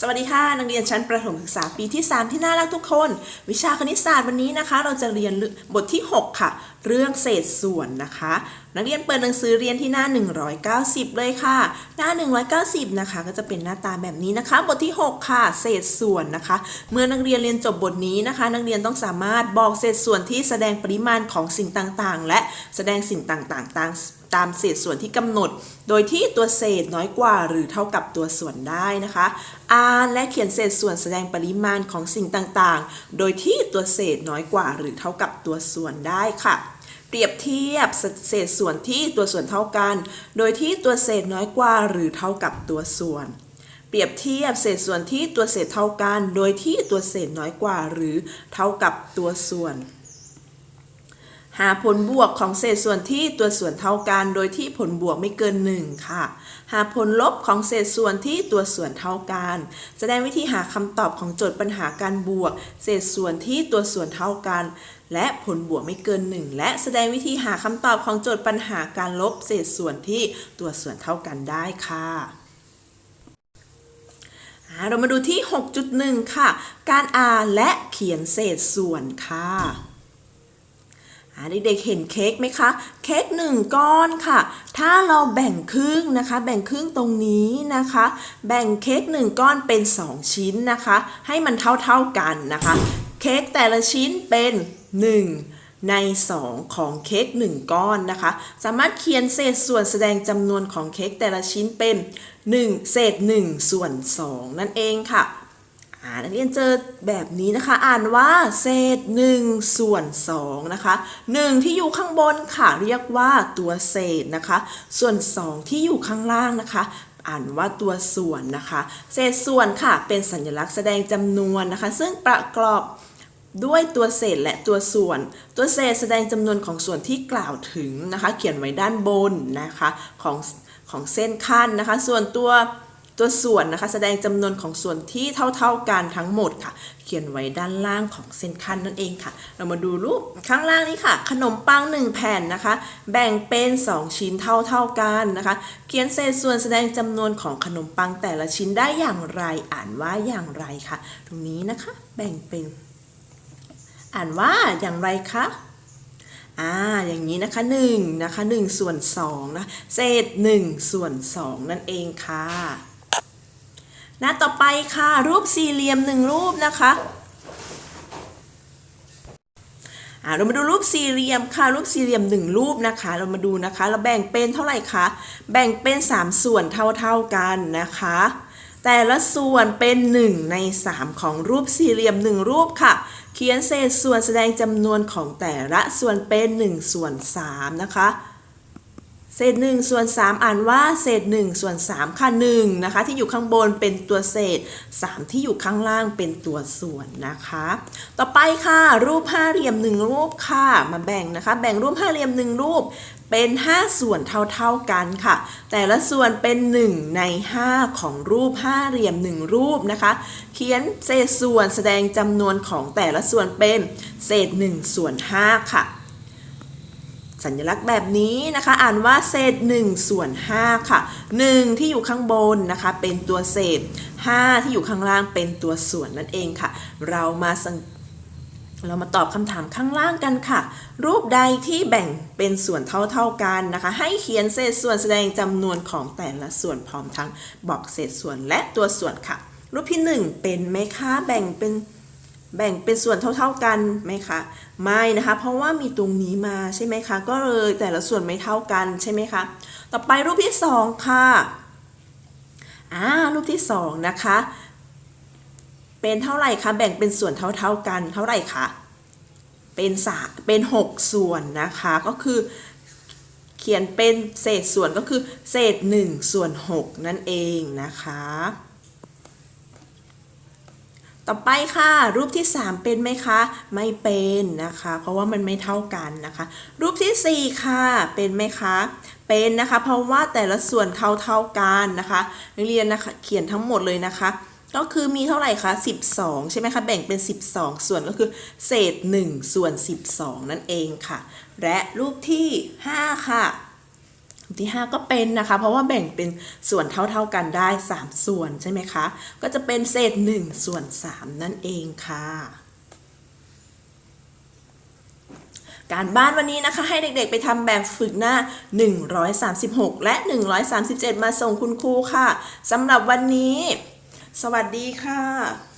สวัสดีค่ะ นักเรียนชั้นประถมศึกษาปีที่ 3 ที่น่ารักทุกคน วิชาคณิตศาสตร์วันนี้นะคะ เราจะเรียนบทที่ 6 ค่ะ เรื่องเศษส่วนนะคะ นักเรียนเปิดหนังสือเรียนที่หน้า 190 เลยค่ะ หน้า 190 นะคะ ก็จะเป็นหน้าตาแบบนี้นะคะ บทที่ 6 ค่ะ เศษส่วนนะคะ เมื่อนักเรียนเรียนจบบทนี้นะคะ นักเรียนต้องสามารถบอกเศษส่วนที่แสดงปริมาณของสิ่งต่างๆ และแสดงสิ่งต่างๆตามตามเศษส่วนที่กำหนด โดยที่ตัวเศษน้อยกว่าหรือเท่ากับตัวส่วนได้นะคะ อ่านและเขียนเศษส่วนแสดงปริมาณของสิ่งต่างๆ โดยที่ตัวเศษน้อยกว่าหรือเท่ากับตัวส่วนได้ค่ะ เปรียบเทียบเศษส่วนที่ตัวส่วนเท่ากัน โดยที่ตัวเศษน้อยกว่าหรือเท่ากับตัวส่วน เปรียบเทียบเศษส่วนที่ตัวเศษเท่ากัน โดยที่ตัวเศษน้อยกว่าหรือเท่ากับตัวส่วน หาผลบวกของเศษส่วนที่ตัวส่วนเท่ากัน โดยที่ผลบวกไม่เกิน 1 ค่ะ หาผลลบของเศษส่วนที่ตัวส่วนเท่ากัน แสดงวิธีหาคำตอบของโจทย์ปัญหาการบวก เศษส่วนที่ตัวส่วนเท่ากัน และผลบวกไม่เกิน 1 และแสดงวิธีหาคำตอบของโจทย์ปัญหาการลบ เศษส่วนที่ตัวส่วนเท่ากันได้ค่ะเรามาดูที่ 6.1 ค่ะ การอ่านและเขียนเศษส่วนค่ะ เด็กๆเห็นเค้กไหมคะ เค้กหนึ่งก้อนค่ะ ถ้าเราแบ่งครึ่งนะคะ แบ่งครึ่งตรงนี้นะคะ แบ่งเค้กหนึ่งก้อนเป็น 2 ชิ้นนะคะ ให้มันเท่าๆกันนะคะ เค้กแต่ละชิ้นเป็น 1 ใน 2 ของเค้ก1 ก้อนนะคะ สามารถเขียนเศษส่วนแสดงจำนวนของเค้กแต่ละชิ้นเป็น 1 เศษ 1 ส่วน 2 นั่นเองค่ะานักเรียนเจอแบบนี้นะคะ อ่านว่าเศษ1ส่วน2นะคะ1 ที่อยู่ข้างบนค่ะเรียกว่าตัวเศษนะคะ ส่วน 2 ที่อยู่ข้างล่างนะคะ อ่านว่าตัวส่วนนะคะ เศษส่วนค่ะ เป็นสัญลักษณ์แสดงจำนวนนะคะ ซึ่งประกอบด้วยตัวเศษและตัวส่วน ตัวเศษแสดงจำนวนของส่วนที่กล่าวถึงนะคะ เขียนไว้ด้านบนนะคะของของเส้นขั้นนะคะ ส่วนตัว ตัวส่วนนะคะ แสดงจำนวนของส่วนที่เท่าๆกันทั้งหมดค่ะ เขียนไว้ด้านล่างของเส้นขั้นนั่นเองค่ะ เรามาดูรูปข้างล่างนี้ค่ะ ขนมปัง 1 แผ่นนะคะ แบ่งเป็น 2 ชิ้นเท่าๆกันนะคะ เขียนเศษส่วนแสดงจำนวนของขนมปังแต่ละชิ้นได้อย่างไรอ่านว่าอย่างไรค่ะ ตรงนี้นะคะ แบ่งเป็น อ่านว่าอย่างไรคะอ่าอย่างนี้นะคะ1นะคะ1ส่วน2นะเศษ1ส่วน2นั่นเองค่ะ น้าต่อไปค่ะ รูปสี่เหลี่ยมหนึ่งรูปนะคะอ่าเรามาดูรูปสี่เหลี่ยมค่ะ รูปสี่เหลี่ยมหนึ่งรูปนะคะ เรามาดูนะคะ เราแบ่งเป็นเท่าไหร่คะ แบ่งเป็น 3 ส่วนเท่าๆกันนะคะ แต่ละส่วนเป็น 1 ใน 3 ของรูปสี่เหลี่ยม 1 รูปค่ะ เขียนเศษส่วนแสดงจำนวนของแต่ละส่วนเป็น 1 ส่วน 3 นะคะ เศษ1ส่วน3 อ่านว่าเศษ1ส่วน3ค่ะ1นะคะ ที่อยู่ข้างบนเป็นตัวเศษ 3 ที่อยู่ข้างล่างเป็นตัวส่วนนะคะ ต่อไปค่ะ รูปห้าเหลี่ยม 1 รูปค่ะมาแบ่งนะคะ แบ่งรูปห้าเหลี่ยม 1 รูปเป็น 5 ส่วนเท่าๆกันค่ะ แต่ละส่วนเป็น 1 ใน 5 ของรูปห้าเหลี่ยม 1 รูปนะคะ เขียนเศษส่วนแสดงจำนวนของแต่ละส่วนเป็น เศษ1ส่วน5ค่ะ สัญลักษณ์แบบนี้นะคะ อ่านว่าเศษ1ส่วน5ค่ะ 1 ที่อยู่ข้างบนนะคะ เป็นตัวเศษ 5 ที่อยู่ข้างล่างเป็นตัวส่วนนั่นเองค่ะ เรามาเรามาตอบคำถามข้างล่างกันค่ะ รูปใดที่แบ่งเป็นส่วนเท่าๆกันนะคะ ให้เขียนเศษส่วนแสดงจำนวนของแต่ละส่วนพร้อมทั้งบอกเศษส่วนและตัวส่วนค่ะ รูปที่ 1 เป็นไหมคะแบ่งเป็น แบ่งเป็นส่วนเท่าๆกันไหมคะไม่นะคะ เพราะว่ามีตรงนี้มาใช่ไหมคะ ก็เลยแต่ละส่วนไม่เท่ากันใช่ไหมคะต่อไปรูปที่สองค่ะอ่ารูปที่สองนะคะ เป็นเท่าไหร่คะแบ่งเป็นส่วนเท่าๆกัน เท่าไหร่คะเป็นสาเป็นหกส่วนนะคะก็คือเขียนเป็นเศษส่วนก็คือเศษหนึ่งส่วนหกนั่นเองนะคะ ต่อไปค่ะ รูปที่ 3 เป็นไหมคะ ไม่เป็นนะคะ เพราะว่ามันไม่เท่ากันนะคะ รูปทีสี่ 4 ค่ะ เป็นไหมคะ เป็นนะคะ เพราะว่าแต่ละส่วนเท่าเท่ากันนะคะ นักเรียนนะคะเขียนทั้งหมดเลยนะคะ ก็คือมีเท่าไหร่คะ12 ใช่ไหมคะ แบ่งเป็น 12 ส่วนก็คือ เศษ1ส่วน12 นั่นเองค่ะ และรูปที่ 5 ค่ะ ที่ 5 ก็เป็นนะคะ เพราะว่าแบ่งเป็นส่วนเท่าๆกันได้ 3 ส่วนใช่ไหมคะ ก็จะเป็นเศษ 1 ส่วน 3 นั่นเองค่ะ การบ้านวันนี้นะคะ ให้เด็กๆไปทำแบบฝึกหน้า 136 และ 137 มาส่งคุณครูค่ะสำหรับวันนี้ สวัสดีค่ะ